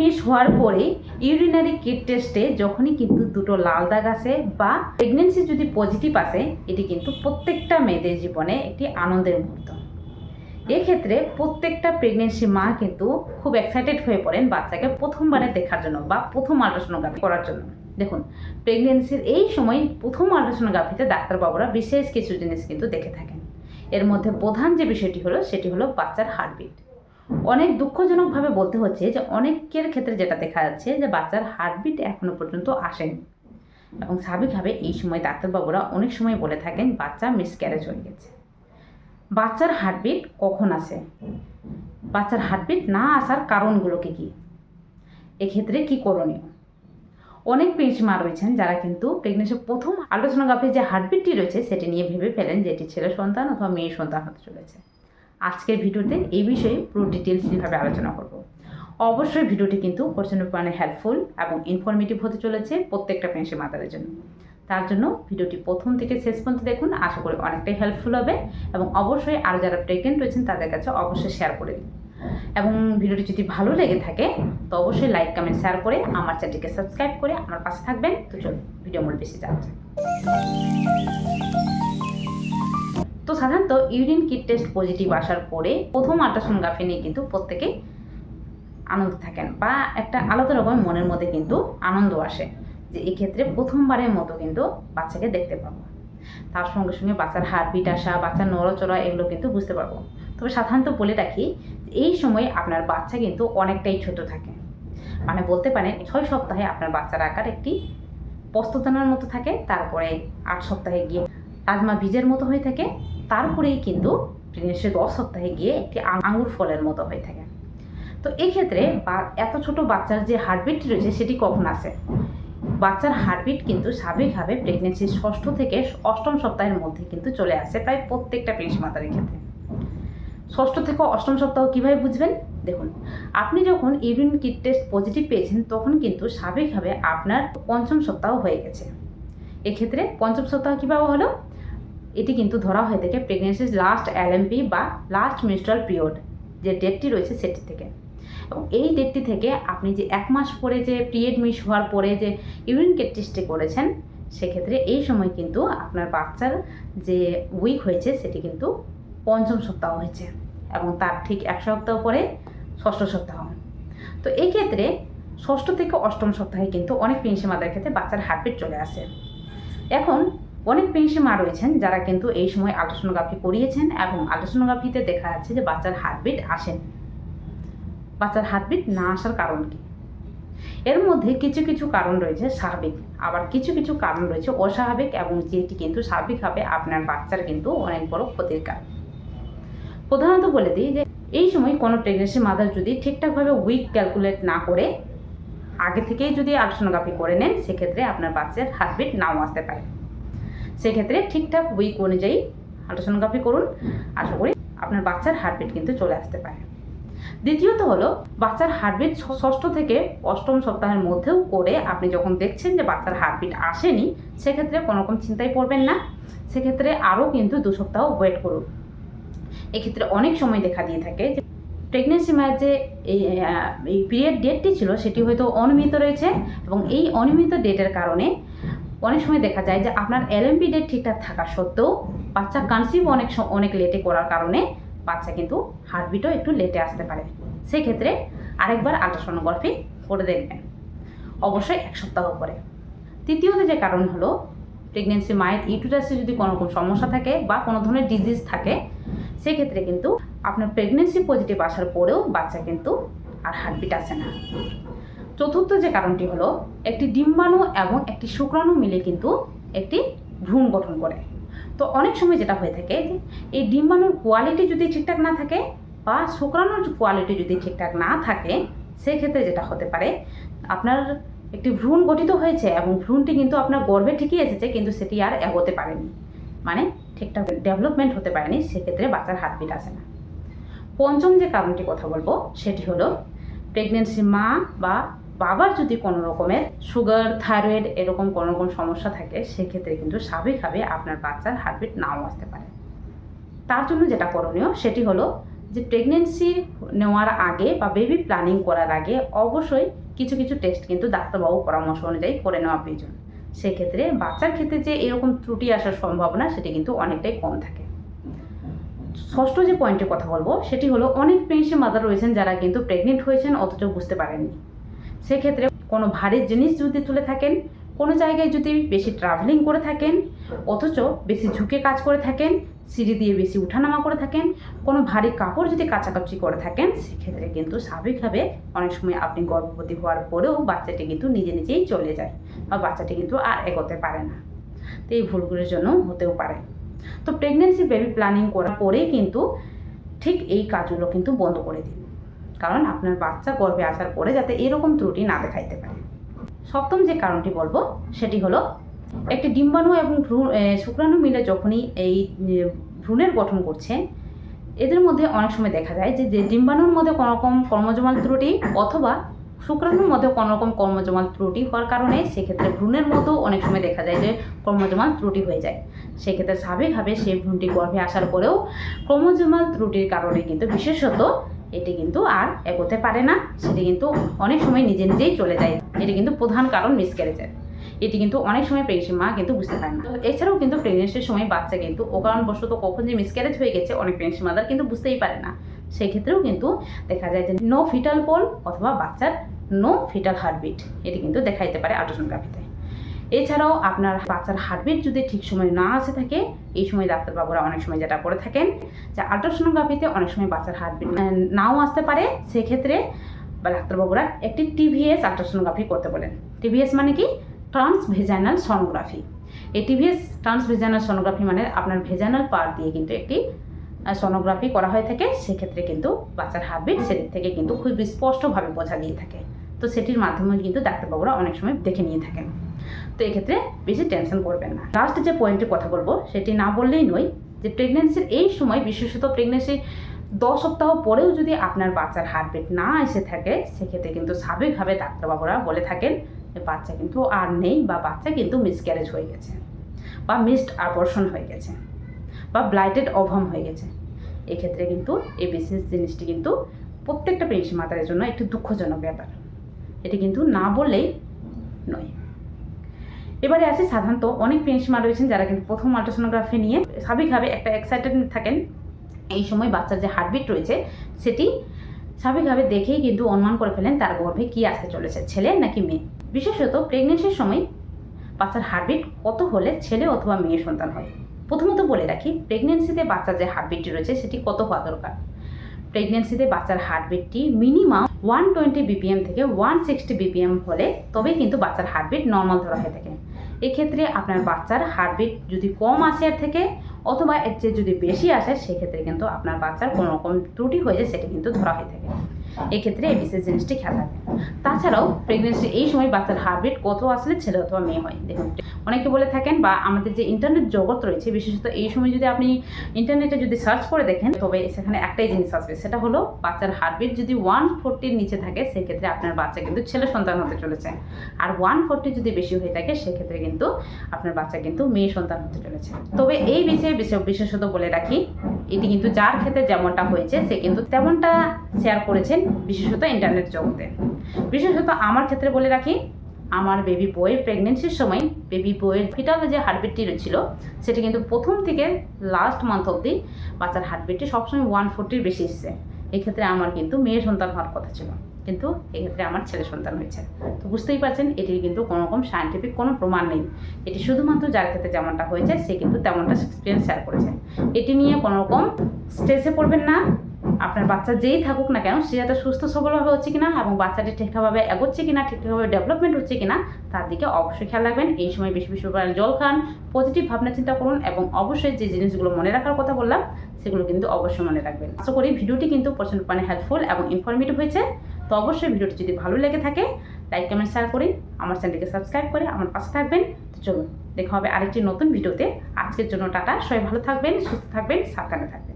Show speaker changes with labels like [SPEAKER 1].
[SPEAKER 1] Miss হওয়ার পরে urinary kit টেস্টে যখনই কিন্তু দুটো লাল দাগ আসে বা প্রেগনেন্সি যদি পজিটিভ আসে, এটি কিন্তু প্রত্যেকটা মেয়েদের জীবনে একটি আনন্দের মুহূর্ত। এক্ষেত্রে প্রত্যেকটা প্রেগনেন্সি মা কিন্তু খুব এক্সাইটেড হয়ে পড়েন বাচ্চাকে প্রথমবারে দেখার জন্য বা প্রথম আল্ট্রাসোনোগ্রাফি করার জন্য। দেখুন প্রেগনেন্সির এই সময় প্রথম আল্ট্রাসোনোগ্রাফিতে ডাক্তারবাবুরা বিশেষ কিছু জিনিস কিন্তু দেখে থাকেন। এর মধ্যে প্রধান যে বিষয়টি হলো, সেটি হলো বাচ্চার হার্টবিট অনেক দুঃখজনকভাবে বলতে হচ্ছে যে অনেকের ক্ষেত্রে যেটা দেখা যাচ্ছে যে বাচ্চার হার্টবিট এখনও পর্যন্ত আসেনি। এবং স্বাভাবিকভাবে এই সময় ডাক্তারবাবুরা অনেক সময় বলে থাকেন, বাচ্চা মিসক্যারেজ হয়ে গেছে। বাচ্চার হার্টবিট কখন আসে? বাচ্চার হার্টবিট না আসার কারণগুলো কী? এক্ষেত্রে কী করণীয়? অনেক মা রয়েছেন যারা কিন্তু প্রেগনেন্সির প্রথম আলোচনাগ্রাফে যে হার্টবিটটি রয়েছে, সেটি নিয়ে ভেবে ফেলেন যে এটি ছেলে সন্তান অথবা মেয়ে সন্তান হতে চলেছে। আজকের ভিডিওতে এই বিষয়ে পুরো ডিটেলস ডিটেলসলিভাবে আলোচনা করব। অবশ্যই ভিডিওটি কিন্তু প্রচণ্ড পরিমাণে হেল্পফুল এবং ইনফরমেটিভ হতে চলেছে প্রত্যেকটা পেন্সি মাতারের জন্য। তার জন্য ভিডিওটি প্রথম থেকে শেষ পর্যন্ত দেখুন, আশা করি অনেকটাই হেল্পফুল হবে এবং অবশ্যই আরও যারা প্রেগনেন্ট রয়েছেন, তাদের কাছে অবশ্যই শেয়ার করে দিন। এবং ভিডিওটি যদি ভালো লেগে থাকে, তো অবশ্যই লাইক কমেন্ট শেয়ার করে আমার চ্যানেলটিকে সাবস্ক্রাইব করে আমার পাশে থাকবেন। তো চলুন, ভিডিও মূল বেশি যাচ্ছে। তো সাধারণত ইউরিন কিট টেস্ট পজিটিভ আসার পরে প্রথম আল্ট্রাসোনোগ্রাফি নিয়ে কিন্তু প্রত্যেকে আনন্দ থাকেন বা একটা আলাদা রকমের মনের মধ্যে কিন্তু আনন্দ আসে যে এক্ষেত্রে প্রথমবারের মতো কিন্তু বাচ্চাকে দেখতে পাবো। তার সঙ্গে সঙ্গে বাচ্চার হার্টবিট আসা, বাচ্চার নড়াচড়া এগুলো কিন্তু বুঝতে পারব। তবে সাধারণত বলে রাখি এই সময় আপনার বাচ্চা কিন্তু অনেকটাই ছোট থাকে। মানে বলতে পারেন ছয় সপ্তাহে আপনার বাচ্চার আকার একটি পস্তদানার মতো থাকে, তারপরে আট সপ্তাহে গিয়ে রাজমা বীজের মতো হয়ে থাকে তারপরেই কিন্তু প্রেগনেন্সি দশ সপ্তাহে গিয়ে একটি আঙুর ফলের মতো হয়ে থাকে। তো এক্ষেত্রে এত ছোট বাচ্চার যে হার্টবিটটি রয়েছে সেটি কখন আসে? বাচ্চার হার্টবিট কিন্তু স্বাভাবিকভাবে প্রেগনেন্সির ষষ্ঠ থেকে অষ্টম সপ্তাহের মধ্যে কিন্তু চলে আসে প্রায় প্রত্যেকটা প্রেগনেন্সি মাতার ক্ষেত্রে। ষষ্ঠ থেকে অষ্টম সপ্তাহ কীভাবে বুঝবেন? দেখুন, আপনি যখন ইউরিন কিট টেস্ট পজিটিভ পেয়েছেন, তখন কিন্তু স্বাভাবিকভাবে আপনার পঞ্চম সপ্তাহ হয়ে গেছে। এক্ষেত্রে পঞ্চম সপ্তাহ কীভাবে হলো? এটি কিন্তু ধরা হয়ে থাকে প্রেগনেন্সির লাস্ট এলএমপি বা লাস্ট মেনস্ট্রাল পিরিয়ড যে ডেটটি রয়েছে সেটি থেকে। এবং এই ডেটটি থেকে আপনি যে এক মাস পরে যে পিরিয়ড মিস হওয়ার পরে যে ইউরিন কিট করেছেন, সেক্ষেত্রে এই সময় কিন্তু আপনার বাচ্চার যে উইক হয়েছে, সেটি কিন্তু পঞ্চম সপ্তাহ হয়েছে এবং তার ঠিক এক সপ্তাহ পরে ষষ্ঠ সপ্তাহ। তো এই ক্ষেত্রে ষষ্ঠ থেকে অষ্টম সপ্তাহে কিন্তু অনেক পেন্সি মাদের ক্ষেত্রে বাচ্চার হার্টবিট চলে আসে। এখন অনেক পেন্সি মা রয়েছেন যারা কিন্তু এই সময় আল্ট্রাসোনোগ্রাফি করিয়েছেন এবং আল্ট্রাসোনোগ্রাফিতে দেখা যাচ্ছে যে বাচ্চার হার্টবিট আসেন। বাচ্চার হার্টবিট না আসার কারণ কি? এর মধ্যে কিছু কিছু কারণ রয়েছে স্বাভাবিক আবার কিছু কিছু কারণ রয়েছে অস্বাভাবিক এবং যেটি কিন্তু স্বাভাবিকভাবে আপনার বাচ্চার কিন্তু অনেক বড় ক্ষতির কারণ। প্রধানত বলে দিই যে এই সময় কোনো প্রেগনেন্সি মাদার যদি ঠিকঠাকভাবে উইক ক্যালকুলেট না করে, আগে থেকেই যদি আল্ট্রাসোনোগ্রাফি করে নেন, সেক্ষেত্রে আপনার বাচ্চার হার্টবিট নাও আসতে পারে। সেক্ষেত্রে ঠিকঠাক উইক অনুযায়ী আল্ট্রাসোনোগ্রাফি করুন। আশা করি আপনার বাচ্চার হার্টবিট কিন্তু চলে আসতে পারে। দ্বিতীয়ত হলো, বাচ্চার হার্টবিট ষষ্ঠ থেকে অষ্টম সপ্তাহের মধ্যেও করে আপনি যখন দেখছেন যে বাচ্চার হার্টবিট আসেনি, সেক্ষেত্রে কোনো রকম চিন্তায় পড়বেন না। সেক্ষেত্রে আরও কিন্তু দু সপ্তাহ ওয়েট করুন। এক্ষেত্রে অনেক সময় দেখা দিয়ে থাকে যে প্রেগনেন্সি মায়ের যে এই এই পিরিয়ড ডেটটি ছিল, সেটি হয়তো অনিয়মিত রয়েছে এবং এই অনিয়মিত ডেটের কারণে অনেক সময় দেখা যায় যে আপনার এলএমপি ডেট ঠিকঠাক থাকা সত্ত্বেও বাচ্চা কনসিভ অনেক অনেক লেটে করার কারণে বাচ্চা কিন্তু হার্টবিটও একটু লেটে আসতে পারে। সেক্ষেত্রে আরেকবার আল্ট্রাসোনোগ্রাফি করে দেখবেন। অবশ্যই এক সপ্তাহ পরে। তৃতীয়ত যে কারণ হলো প্রেগনেন্সি মায়ের ইউটিরাসে যদি কোনো রকম সমস্যা থাকে বা কোনো ধরনের ডিজিজ থাকে, সেক্ষেত্রে কিন্তু আপনার প্রেগনেন্সি পজিটিভ আসার পরেও বাচ্চা কিন্তু আর হার্টবিট আসে না। চতুর্থ যে কারণটি হলো, একটি ডিম্বাণু এবং একটি শুক্রাণু মিলে কিন্তু একটি ভ্রূণ গঠন করে। তো অনেক সময় যেটা হয়ে থাকে যে, এই ডিম্বাণুর কোয়ালিটি যদি ঠিকঠাক না থাকে বা শুক্রাণুর কোয়ালিটি যদি ঠিকঠাক না থাকে, সেক্ষেত্রে যেটা হতে পারে, আপনার একটি ভ্রূণ গঠিত হয়েছে এবং ভ্রূণটি কিন্তু আপনার গর্ভে ঠিকই এসেছে, কিন্তু সেটি আর এগোতে পারেনি। মানে ঠিকঠাক ডেভেলপমেন্ট হতে পারেনি, সেক্ষেত্রে বাচ্চার হার্টবিট আসে না। পঞ্চম যে কারণটি কথা বলব, সেটি হলো প্রেগনেন্সি মা বা বাবার যদি কোনো রকমের সুগার, থাইরয়েড এরকম কোনো রকম সমস্যা থাকে, সেক্ষেত্রে কিন্তু স্বাভাবিকভাবে আপনার বাচ্চার হার্টবিট নাও আসতে পারে। তার জন্য যেটা করণীয়, সেটি হলো যে প্রেগনেন্সি নেওয়ার আগে বা বেবি প্ল্যানিং করার আগে অবশ্যই কিছু কিছু টেস্ট কিন্তু ডাক্তারবাবু পরামর্শ অনুযায়ী করে নেওয়া প্রয়োজন। সেক্ষেত্রে বাচ্চার ক্ষেত্রে যে এরকম ত্রুটি আসার সম্ভাবনা, সেটি কিন্তু অনেকটাই কম থাকে। ষষ্ঠ যে পয়েন্টের কথা বলব, সেটি হলো অনেক প্রেগনেন্সি মাদার রয়েছেন যারা কিন্তু প্রেগনেন্ট হয়েছেন, অথচ বুঝতে পারেননি। সেক্ষেত্রে কোনো ভারী জিনিস যদি তুলে থাকেন, কোনো জায়গায় যদি বেশি ট্রাভেলিং করে থাকেন, অথচ বেশি ঝুঁকে কাজ করে থাকেন, সিঁড়ি দিয়ে বেশি উঠানামা করে থাকেন, কোনো ভারী কাপড় যদি কাচাকাচি করে থাকেন, সেক্ষেত্রে কিন্তু স্বাভাবিকভাবে অনেক সময় আপনি গর্ভবতী হওয়ার পরেও বাচ্চাটি কিন্তু নিজে নিজেই চলে যায় বা বাচ্চাটি কিন্তু আর এগোতে পারে না। তো এই ভুলগুলোর জন্য হতেও পারে। তো প্রেগনেন্সি বেবি প্ল্যানিং করার পরেই কিন্তু ঠিক এই কাজগুলো কিন্তু বন্ধ করে দিন। কারণ আপনার বাচ্চা গর্ভে আসার পরে যাতে এরকম ত্রুটি না দেখাইতে পারে। সপ্তম যে কারণটি বলব, সেটি হলো একটি ডিম্বাণু এবং ভ্রূণ শুক্রাণু মিলে যখনই এই ভ্রূণের গঠন করছে এদের মধ্যে অনেক সময় দেখা যায় যে ডিম্বাণুর মধ্যে কোনো রকম কর্মজমাল ত্রুটি অথবা শুক্রাণুর মধ্যে কোনো রকম কর্মজমাল ত্রুটি হওয়ার কারণে সেক্ষেত্রে ভ্রূণের মধ্যেও অনেক সময় দেখা যায় যে কর্মজমাল ত্রুটি হয়ে যায়। সেক্ষেত্রে স্বাভাবিকভাবে সেই ভ্রূণটি গর্ভে আসার পরেও ক্রোমোজোমাল ত্রুটির কারণে কিন্তু বিশেষত এটি কিন্তু আর এগোতে পারে না। সেটি কিন্তু অনেক সময় নিজে নিজেই চলে যায়। এটি কিন্তু প্রধান কারণ মিসক্যারেজের এটি কিন্তু অনেক সময় প্রেগনেন্সি মা কিন্তু বুঝতে পারে না। এছাড়াও কিন্তু প্রেগনেন্সির সময় বাচ্চা কিন্তু অকারণবশত কখন যে মিসক্যারেজ হয়ে গেছে, অনেক প্রেগনেন্সি মাদার কিন্তু বুঝতেই পারে না। সেই ক্ষেত্রেও কিন্তু দেখা যায় যে নো ফিটাল পোল অথবা বাচ্চার নো ফিটাল হার্টবিট এটি কিন্তু দেখাইতে পারে আল্ট্রাসোনোগ্রাফিতে এছাড়াও আপনার বাচ্চার হার্টবিট যদি ঠিক সময় না আসে থাকে, এই সময় ডাক্তারবাবুরা অনেক সময় যেটা করে থাকেন যে আল্ট্রাসোনোগ্রাফিতে অনেক সময় বাচ্চার হার্টবিট নাও আসতে পারে। সেক্ষেত্রে ডাক্তারবাবুরা একটি টিভিএস আল্ট্রাসোনোগ্রাফি করতে বলেন। টিভিএস মানে কি? ট্রান্সভেজাইনাল সনোগ্রাফি এই টিভিএস ট্রান্সভেজাইনাল সনোগ্রাফি মানে আপনার ভেজাইনাল পার দিয়ে কিন্তু একটি সনোগ্রাফি করা হয়ে থাকে। সেক্ষেত্রে কিন্তু বাচ্চার হার্টবিট সেদিক থেকে কিন্তু খুব স্পষ্টভাবে বোঝা গিয়ে থাকে। তো সেটির মাধ্যমে কিন্তু ডাক্তারবাবুরা অনেক সময় দেখে নিয়ে থাকেন। তো এক্ষেত্রে বেশি টেনশন করবেন না। লাস্ট যে পয়েন্টের কথা বলব, সেটি না বললেই নয় যে প্রেগনেন্সির এই সময়, বিশেষত প্রেগনেন্সি দশ সপ্তাহ পরেও যদি আপনার বাচ্চার হার্টবিট না এসে থাকে, সেক্ষেত্রে কিন্তু স্বাভাবিকভাবে ডাক্তারবাবুরা বলে থাকেন যে বাচ্চা কিন্তু আর নেই বা বাচ্চা কিন্তু মিসক্যারেজ হয়ে গেছে বা মিসড আবর্ষণ হয়ে গেছে বা ব্লাইটেড অভাম হয়ে গেছে। এক্ষেত্রে কিন্তু এই বিশেষ জিনিসটি কিন্তু প্রত্যেকটা পেনশন মাতারের জন্য একটি দুঃখজনক ব্যাপার। এটি কিন্তু না বললেই নয়। এবারে আসি সাধারণত অনেক পেনশিমা রয়েছেন যারা কিন্তু প্রথম আল্ট্রাসোনোগ্রাফি নিয়ে স্বাভাবিকভাবে একটা এক্সাইটেড থাকেন। এই সময় বাচ্চার যে হার্টবিট রয়েছে, সেটি স্বাভাবিকভাবে দেখেই কিন্তু অনুমান করে ফেলেন তার গর্ভে কী আসতে চলেছে, ছেলে নাকি মেয়ে? বিশেষত প্রেগনেন্সির সময় বাচ্চার হার্টবিট কত হলে ছেলে অথবা মেয়ে সন্তান হয়? প্রথমত বলে রাখি প্রেগনেন্সিতে বাচ্চার যে হার্টবিটটি রয়েছে, সেটি কত হওয়া দরকার? প্রেগনেন্সিতে বাচ্চার হার্টবিটটি মিনিমাম ওয়ান টোয়েন্টি বিপিএম থেকে ওয়ান সিক্সটি বিপিএম হলে তবেই কিন্তু বাচ্চার হার্টবিট নর্মাল ধরা হয়ে থাকে। এক্ষেত্রে আপনার বাচ্চার হার্টবিট যদি কম আসে এর থেকে অথবা এর চেয়ে যদি বেশি আসে, সেক্ষেত্রে কিন্তু আপনার বাচ্চার কোনো রকম ত্রুটি হয়েছে সেটা কিন্তু ধরা হয়ে থাকে। এক্ষেত্রে এই বিশেষ জিনিসটি খেয়াল রাখবেন। তাছাড়াও প্রেগনেন্সি এই সময় বাচ্চার হার্টবিট কত আসলে ছেলে অথবা মেয়ে হয়? দেখুন, অনেকে বলে থাকেন বা আমাদের যে ইন্টারনেট জগৎ রয়েছে, বিশেষত এই সময় যদি আপনি ইন্টারনেটে যদি সার্চ করে দেখেন, তবে সেখানে একটাই জিনিস আসবে, সেটা হলো বাচ্চার হার্টবিট যদি ওয়ান ফোরটির নিচে থাকে, সেক্ষেত্রে আপনার বাচ্চা কিন্তু ছেলে সন্তান হতে চলেছে। আর ওয়ান ফোরটি যদি বেশি হয়ে থাকে, সেক্ষেত্রে কিন্তু আপনার বাচ্চা কিন্তু মেয়ে সন্তান হতে চলেছে। তবে এই বিষয়ে বিশেষত বলে রাখি এটি কিন্তু যার ক্ষেত্রে যেমনটা হয়েছে, সে কিন্তু তেমনটা শেয়ার করেছেন বিশেষত ইন্টারনেট জগতে। বিশেষত আমার ক্ষেত্রে বলে রাখি, আমার বেবি বয়ের প্রেগনেন্সির সময় বেবি বয়ের ফিটাল যে হার্টবিটটি ছিল সেটি কিন্তু প্রথম থেকে লাস্ট মান্থ অবধি বাচ্চার হার্টবিটটি সবসময় ওয়ান ফোরটির বেশি এসছে। এক্ষেত্রে আমার কিন্তু মেয়ে সন্তান হওয়ার কথা ছিল। কিন্তু এক্ষেত্রে আমার ছেলে সন্তান হয়েছে। তো বুঝতেই পারছেন, এটির কিন্তু কোনো রকম সায়েন্টিফিক কোনো প্রমাণ নেই। এটি শুধুমাত্র যার ক্ষেত্রে যেমনটা হয়েছে, সে কিন্তু তেমনটা এক্সপিরিয়েন্স শেয়ার করেছে। এটি নিয়ে কোনো রকম স্ট্রেসে পড়বেন না। আপনার বাচ্চা যেই থাকুক না কেন, সে যাতে সুস্থ সবলভাবে হচ্ছে কিনা এবং বাচ্চাটি ঠিকঠাকভাবে এগোচ্ছে কিনা, ঠিকঠাকভাবে ডেভেলপমেন্ট হচ্ছে কিনা, তার দিকে অবশ্যই খেয়াল রাখবেন। এই সময় বেশি বেশি পরিমাণে জল খান পজিটিভ ভাবনা চিন্তা করুন এবং অবশ্যই যে জিনিসগুলো মনে রাখার কথা বললাম, সেগুলো কিন্তু অবশ্যই মনে রাখবেন। আশা করি ভিডিওটি কিন্তু প্রচণ্ড মানে হেল্পফুল এবং ইনফরমেটিভ হয়েছে। তো অবশ্যই ভিডিওটি যদি ভালো লেগে থাকে লাইক কমেন্ট শেয়ার করে আমার চ্যানেলটিকে সাবস্ক্রাইব করে আমার পাশে থাকবেন। তো চলুন, দেখা হবে আরেকটি নতুন ভিডিওতে। আজকের জন্য টাটা, সবাই ভালো থাকবেন, সুস্থ থাকবেন, সাবধানে থাকবেন।